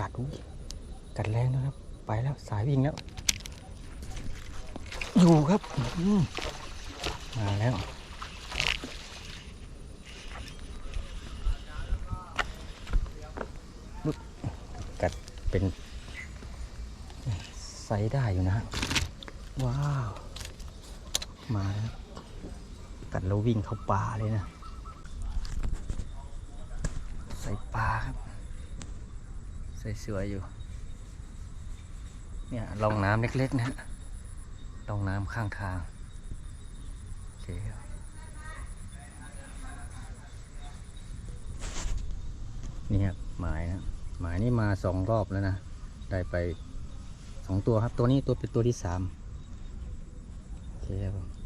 กัดอุ้ยกัดแรงนะครับ ไปแล้วสายวิ่งแล้ว อยู่ครับมมาแล้วกัดเป็นไซส์ได้อยู่นะ ว้าว มาแล้วกัดแล้ววิ่งเข้าป่าเลยนะ ใส่ปลาครับ ส่สวยอยู่ เนี่ยลองน้ำเล็กๆนะฮะลองน้ำข้างทางโอเคนี่ครับหมายนะหมายนี่มาสองรอบแล้วนะ ได้ไปสองตัวครับ ตัวนี้ตัวเป็นตัวที่สามโอเคครับผม